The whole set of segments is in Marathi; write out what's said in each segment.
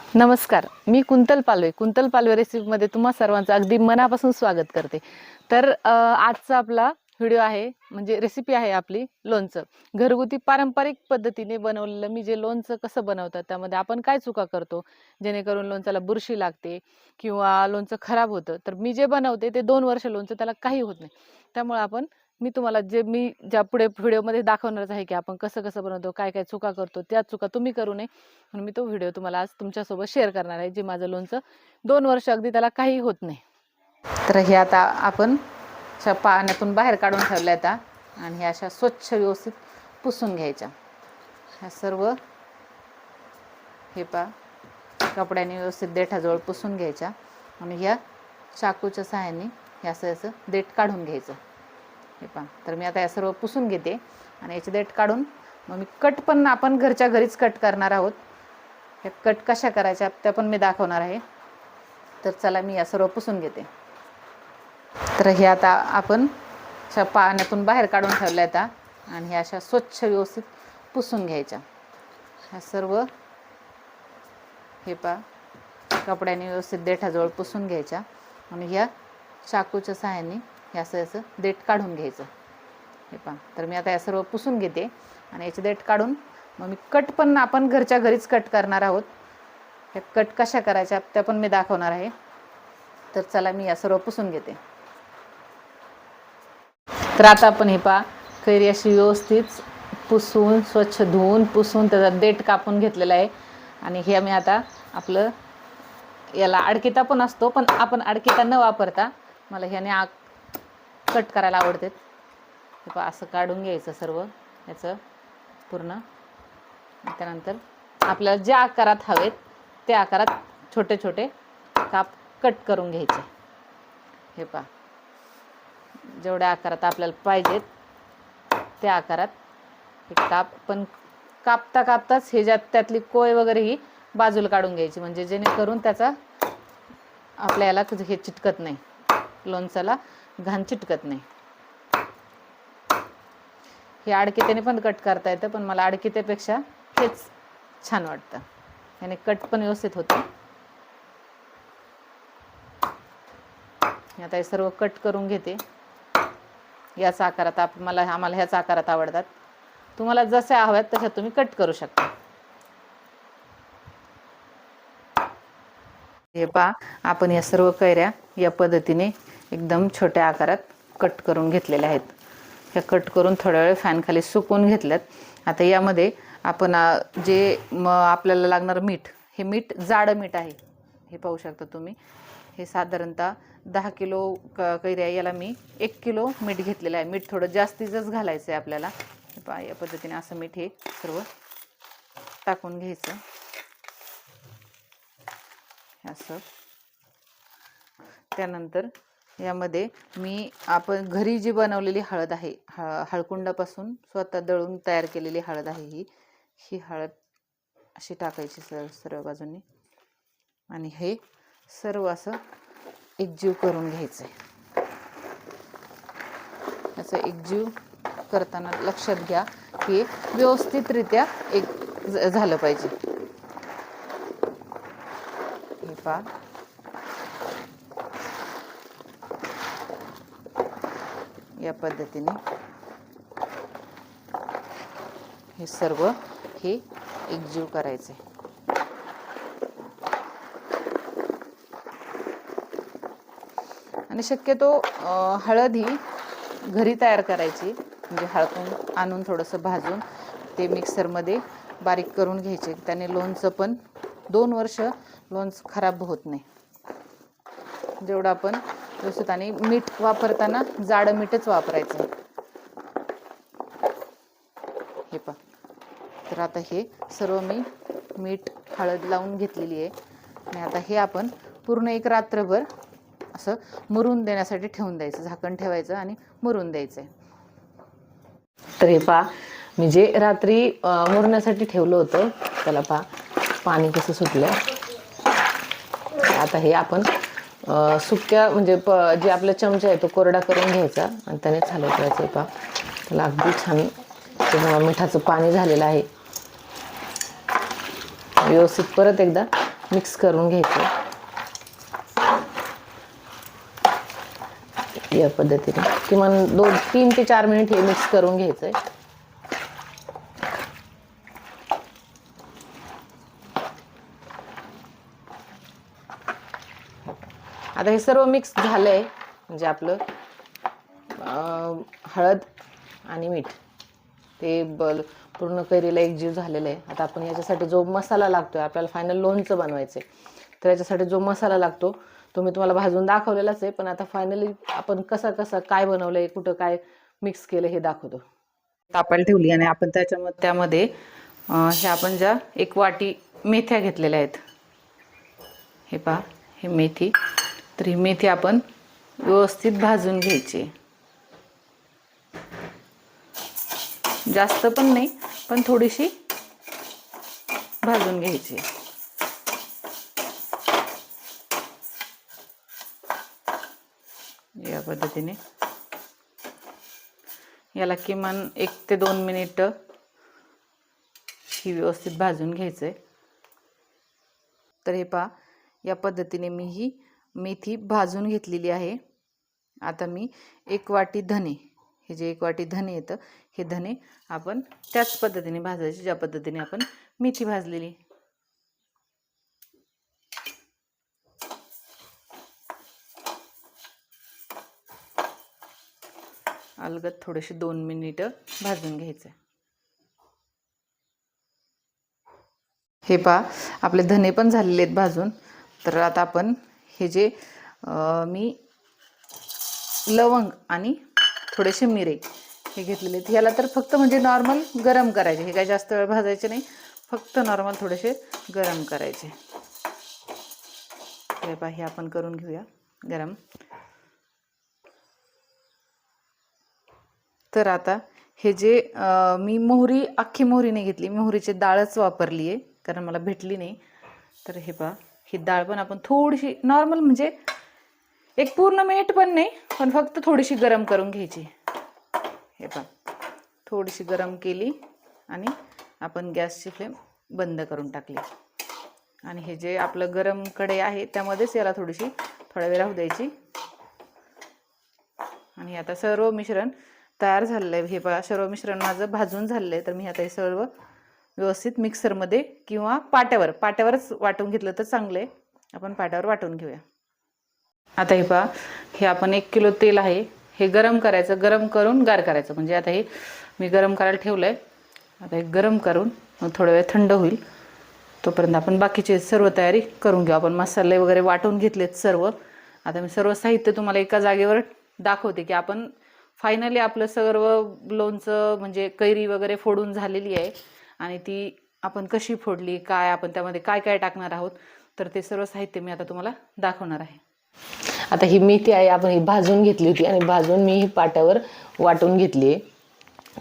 नमस्कार मी कुंतल पालवे. कुंतल पालवे रेसिपीमध्ये तुम्हा सर्वांचं अगदी मनापासून स्वागत करते. तर आजचा आपला व्हिडिओ आहे म्हणजे रेसिपी आहे आपली लोणचं. घरगुती पारंपरिक पद्धतीने बनवलेलं मी जे लोणचं कसं बनवतात त्यामध्ये आपण काय चुका करतो जेणेकरून लोणचाला बुरशी लागते किंवा लोणचं खराब होतं. तर मी जे बनवते ते दोन वर्ष लोणचं त्याला काही होत नाही. त्यामुळे आपण मी तुम्हाला जे मी ज्या पुढे व्हिडिओमध्ये दाखवणारच आहे की आपण कसं कसं बनवतो काय काय चुका करतो त्या चुका तुम्ही करू नये. म्हणून मी तो व्हिडिओ तुम्हाला आज तुमच्यासोबत शेअर करणार आहे जे माझं लोणचं दोन वर्ष अगदी त्याला काही होत नाही. तर हे आता आपण अशा पाण्यातून बाहेर काढून ठेवल्या आता आणि ह्या अशा स्वच्छ व्यवस्थित पुसून घ्यायच्या. ह्या सर्व हे पा कपड्याने व्यवस्थित देठाजवळ पुसून घ्यायच्या. आणि ह्या चाकूच्या सहाय्याने हे असं असं देठ काढून घ्यायचं. हे पहा. तर मी आता या सर्व पुसून घेते आणि याचे देठ काढून मग मी कट पण आपण घरच्या घरीच कट करणार आहोत. ह्या कट कशा करायच्या त्या पण मी दाखवणार आहे. तर चला मी या सर्व पुसून घेते. तर हे आता आपण अशा पाण्यातून बाहेर काढून ठेवल्या आता आणि ह्या अशा स्वच्छ व्यवस्थित पुसून घ्यायच्या. ह्या सर्व हे पा कपड्याने व्यवस्थित देठाजवळ पुसून घ्यायच्या. आणि ह्या चाकूच्या सहाय्याने हे असं याचं देठ काढून घ्यायचं. हे पहा. तर मी आता या सर्व पुसून घेते आणि याचे देठ काढून मग मी कट पण आपण घरच्या घरीच कट करणार आहोत. ह्या कट कशा करायच्या त्या पण मी दाखवणार आहे. तर चला मी या सर्व पुसून घेते. तर आता आपण हे पहा कैरी अशी व्यवस्थित पुसून स्वच्छ धुवून पुसून त्याचा देठ कापून घेतलेला आहे. आणि हे मी आता आपलं याला अडकिता पण असतो पण आपण अडकिता न वापरता मला ह्याने आ कट करायला आवडते हे पहा असं काढून घ्यायचं सर्व याचं पूर्ण. त्यानंतर आपल्याला ज्या आकारात हवेत त्या आकारात छोटे छोटे काप कट करून घ्यायचे. हे पहा जेवढ्या आकारात आपल्याला पाहिजेत त्या आकारात हे काप पण कापता कापताच हे ज्यात त्यातली कोय वगैरे ही बाजूला काढून घ्यायची म्हणजे जेणेकरून त्याचा आपल्याला हे चिटकत नाही. लोणचाला घाण चिटकत नाही. हे आडकित्याने पण कट करता येतं पण मला आडकित्यापेक्षा हेच छान वाटतं. याने कट पण व्यवस्थित होतं. आता हे सर्व कट करून घेते. याच आकारात आप मला आम्हाला ह्याच आकारात आवडतात. तुम्हाला जसे हव्यात तशा तुम्ही कट करू शकता. हे पा आपण या सर्व कैऱ्या या पद्धतीने एकदम छोट्या आकारात कट करून घेतलेल्या आहेत. ह्या कट करून थोड्या वेळ फॅनखाली सुकवून घेतल्यात. आता यामध्ये आपण जे म आपल्याला लागणारं मीठ हे मीठ जाडं मीठ आहे. हे पाहू शकता तुम्ही. हे साधारणतः दहा किलो क कैऱ्या याला मी एक किलो मीठ घेतलेलं आहे. मीठ थोडं जास्तीचंच घालायचं आहे आपल्याला पा या पद्धतीने असं मीठ हे सर्व टाकून घ्यायचं. असं. त्यानंतर यामध्ये मी आपण घरी जी बनवलेली हळद आहे ह हळकुंडापासून स्वतः दळून तयार केलेली हळद आहे ही. ही हळद अशी टाकायची सर सर्व बाजूंनी. आणि हे सर्व असं एकजीव करून घ्यायचं आहे असं एकजीव करताना लक्षात घ्या की व्यवस्थितरित्या एक झालं पाहिजे. हे पहा. या पद्धतीने. हे सर्व हे एकजीव करायचे. आणि शक्यतो हळद ही घरी तयार करायची. म्हणजे हळकून आणून थोडंसं भाजून ते मिक्सरमध्ये बारीक करून घ्यायचे. त्याने लोणचं पण दोन वर्ष लोणचं खराब होत नाही. जेवढं आपण व्यवस्थित आणि मीठ वापरताना जाडं मीठच वापरायचं. हे पहा. तर आता हे सर्व मी मीठ हळद लावून घेतलेली आहे. आणि आता हे आपण पूर्ण एक रात्रभर असं मुरून देण्यासाठी ठेवून द्यायचं. झाकण ठेवायचं आणि मुरून द्यायचं तर हे पहा मी जे रात्री मुरण्यासाठी ठेवलं होतं त्याला पहा पाणी कसं सुटलं आता हे आपण सुक्या म्हणजे प जे आपला चमचा आहे तो कोरडा करून घ्यायचा आणि त्याने चालत ठेवायचं पहा त्याला अगदी छान ते मिठाचं पाणी झालेलं आहे. व्यवस्थित परत एकदा मिक्स करून घ्यायचं. या पद्धतीने. किमान दोन तीन ते चार मिनिट हे मिक्स करून घ्यायचं आहे आता हे सर्व मिक्स झालं आहे म्हणजे आपलं हळद आणि मीठ. ते बल पूर्ण कैरीला एकजीव झालेलं आहे आता आपण याच्यासाठी जो मसाला लागतो आहे आपल्याला फायनल लोणचं बनवायचं आहे तर याच्यासाठी जो मसाला लागतो तो मी तुम्हाला भाजून दाखवलेलाच आहे. पण आता फायनली आपण कसा कसा काय बनवलं आहे कुठं काय मिक्स केलं हे दाखवतो. तापायला ठेवली आणि आपण त्याच्यामध्ये त्यामध्ये ह्या हे आपण ज्या एक वाटी मेथ्या घेतलेल्या आहेत. हे पहा हे मेथी. तर ही मेथी आपण व्यवस्थित भाजून घ्यायची. जास्त पण नाही पण थोडीशी भाजून घ्यायची. या पद्धतीने. याला किमान एक ते दोन मिनिट ही व्यवस्थित भाजून घ्यायचं आहे तर हे पहा या पद्धतीने मी ही मेथी भाजून घेतलेली आहे. आता मी एक वाटी धने हे जे एक वाटी धने येतं हे धने आपण त्याच पद्धतीने भाजायचे ज्या पद्धतीने आपण मेथी भाजलेली. अलगत थोडेसे दोन मिनिटं भाजून घ्यायचं. हे पहा आपले धने पण झालेले आहेत भाजून. तर आता आपण हे जे मी लवंग आणि थोडेसे मिरे हे घेतलेले आहेत. ह्याला तर फक्त म्हणजे नॉर्मल गरम करायचे. हे काय जास्त वेळ भाजायचे नाही. फक्त नॉर्मल थोडेसे गरम करायचे. हे पहा हे आपण करून घेऊया गरम. तर आता हे जे मी मोहरी अख्खी मोहरी नाही घेतली. मोहरीची डाळच वापरली आहे कारण मला भेटली नाही. तर हे पहा. ही डाळ पण आपण थोडीशी नॉर्मल म्हणजे एक पूर्ण मीठ पण नाही पण फक्त थोडीशी गरम करून घ्यायची. हे पण थोडीशी गरम केली आणि आपण गॅसची फ्लेम बंद करून टाकली. आणि हे जे आपलं गरमकडे आहे त्यामध्येच याला थोडीशी थोडा वेळ राहू द्यायची. आणि आता सर्व मिश्रण तयार झालेलं आहे. हे बघा सर्व मिश्रण माझं भाजून झालेलं आहे. तर मी आता हे सर्व व्यवस्थित मिक्सरमध्ये किंवा पाट्यावर पाट्यावरच वाटून घेतलं तर चांगलं. आहे आपण पाट्यावर वाटून घेऊया. आता हे पहा हे आपण एक किलो तेल आहे. हे गरम करायचं गरम करून गार करायचं. म्हणजे आता हे मी गरम करायला ठेवलं आहे आता हे गरम करून थोडा वेळ थंड होईल. तोपर्यंत आपण बाकीची सर्व तयारी करून घेऊ. आपण मसाले वगैरे वाटून घेतलेत सर्व. आता मी सर्व साहित्य तुम्हाला एका जागेवर दाखवते की आपण फायनली आपलं सर्व लोणचं म्हणजे कैरी वगैरे फोडून झालेली आहे. आणि ती आपण कशी फोडली काय आपण त्यामध्ये काय काय टाकणार आहोत तर ते सर्व साहित्य मी आता तुम्हाला दाखवणार आहे. आता ही मेथी आहे आपण ही भाजून घेतली होती आणि भाजून मी ही पाट्यावर वाटून घेतली आहे.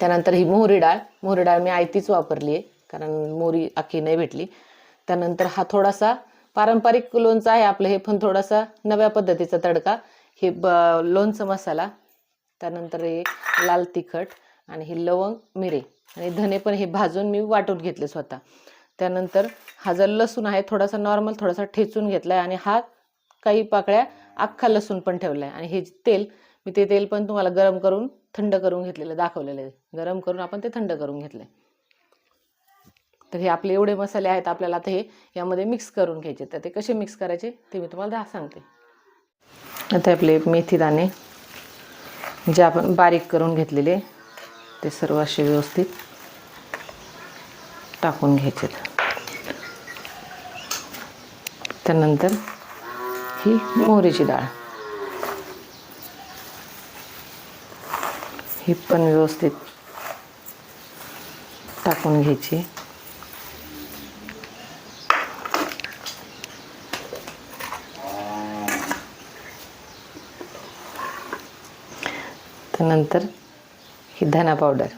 त्यानंतर ही मोहरी डाळ मोहरी डाळ मी आयतीच वापरली आहे कारण मोहरी अख्खी नाही भेटली. त्यानंतर हा थोडासा पारंपरिक लोणचं आहे आपलं हे पण थोडासा नव्या पद्धतीचा तडका. हे ब लोणचं मसाला त्यानंतर हे लाल तिखट आणि हे लवंग मिरे आणि धने पण हे भाजून मी वाटून घेतले स्वतः. त्यानंतर हा जर लसूण आहे थोडासा नॉर्मल थोडासा ठेचून घेतला आहे आणि हा काही पाकळ्या अख्खा लसूण पण ठेवला आहे आणि हे तेल मी ते तेल पण तुम्हाला गरम करून थंड करून घेतलेलं दाखवलेलं आहे. गरम करून आपण ते थंड करून घेतलं आहे तर हे आपले एवढे मसाले आहेत आपल्याला आता हे यामध्ये मिक्स करून घ्यायचे. तर ते कसे मिक्स करायचे ते मी तुम्हाला दा सांगते. आता आपले मेथी दाणे जे आपण बारीक करून घेतलेले ते सर्व असे व्यवस्थित टाकून घ्यायचे. त्यानंतर ही मोहरीची डाळ. ही पण व्यवस्थित टाकून घ्यायची. त्यानंतर ही धना पावडर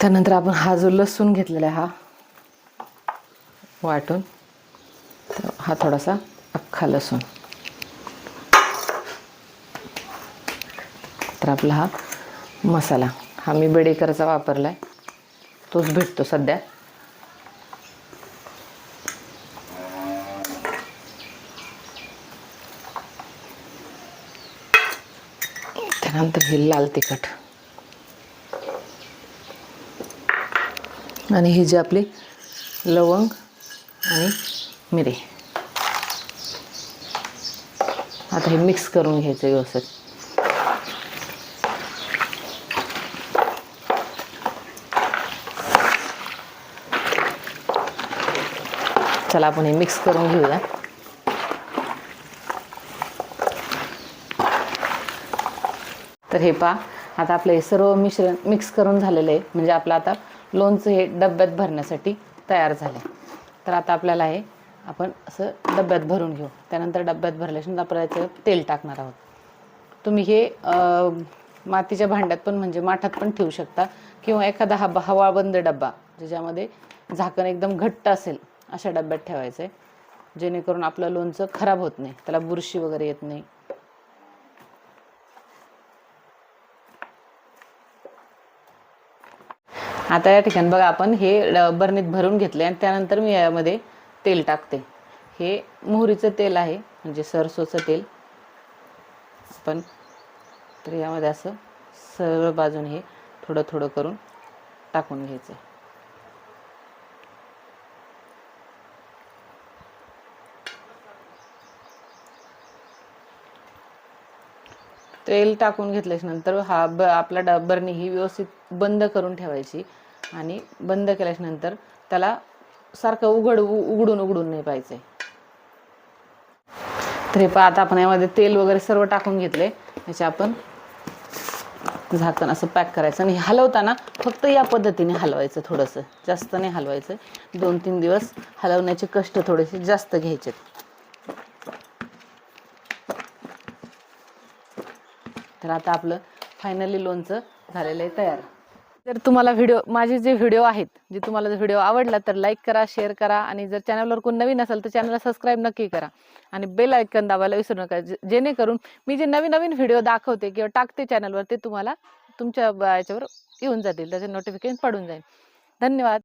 त्यानंतर आपण हा जो लसूण घेतलेला आहे हा वाटून हा थोडासा अख्खा लसूण. तर आपला हा मसाला हा मी बेडेकरचा वापरला आहे तोच भेटतो सध्या. त्यानंतर हे लाल तिखट. आणि ही जी आपली लवंग आणि मिरी. आता हे मिक्स करून घ्यायचं व्यवस्थित. चला आपण हे मिक्स करून घेऊया. तर हे पहा. आता आपलं हे सर्व मिश्रण मिक्स करून झालेलं आहे. म्हणजे आपलं आता लोणचं हे डब्यात भरण्यासाठी तयार झालं आहे तर आता आपल्याला हे आपण असं डब्यात भरून घेऊ. त्यानंतर डब्यात भरल्याच्यानंतर आपण त्याचं तेल टाकणार आहोत. तुम्ही हे मातीच्या भांड्यात पण म्हणजे माठात पण ठेवू शकता. किंवा एखादा हा हवाबंद डब्बा ज्याच्यामध्ये झाकण एकदम घट्ट असेल अशा डब्यात ठेवायचं आहे जेणेकरून आपलं लोणचं खराब होत नाही. त्याला बुरशी वगैरे येत नाही. आता या ठिकाणी बघा आपण हे ड- बरणीत भरून घेतले आणि त्यानंतर मी यामध्ये तेल टाकते. हे मोहरीचं तेल आहे म्हणजे सरसोचं तेल. आपण तर यामध्ये असं सर्व बाजून हे थोडं थोडं करून टाकून घ्यायचं. तेल टाकून घेतल्याच्यानंतर हा ब आपला ड बरणी ही व्यवस्थित बंद करून ठेवायची आणि बंद केल्याच्यानंतर त्याला सारखं उघड उघडून उघडून नाही पाहिजे तर हे पहा आता आपण यामध्ये तेल वगैरे सर्व टाकून घेतले. याचे आपण झाकण असं पॅक करायचं आणि हलवताना फक्त या पद्धतीने हलवायचं थोडंसं. जास्त नाही हलवायचं. दोन तीन दिवस हलवण्याचे कष्ट थोडेसे जास्त घ्यायचे तर आता आपलं फायनली लोणचं झालेलं आहे तयार. जर तुम्हाला व्हिडिओ माझे जे व्हिडिओ आहेत जे तुम्हाला व्हिडिओ आवडला तर लाईक करा शेअर करा आणि जर चॅनलवर कोण नवीन असेल तर चॅनलला सबस्क्राईब नक्की करा. आणि बेल आयकन दाबायला विसरू नका जेणेकरून मी जे नवीन नवीन व्हिडिओ दाखवते किंवा टाकते चॅनलवर ते तुम्हाला तुमच्या ब- याच्यावर येऊन जातील त्याचे नोटिफिकेशन पडून जाईल. धन्यवाद.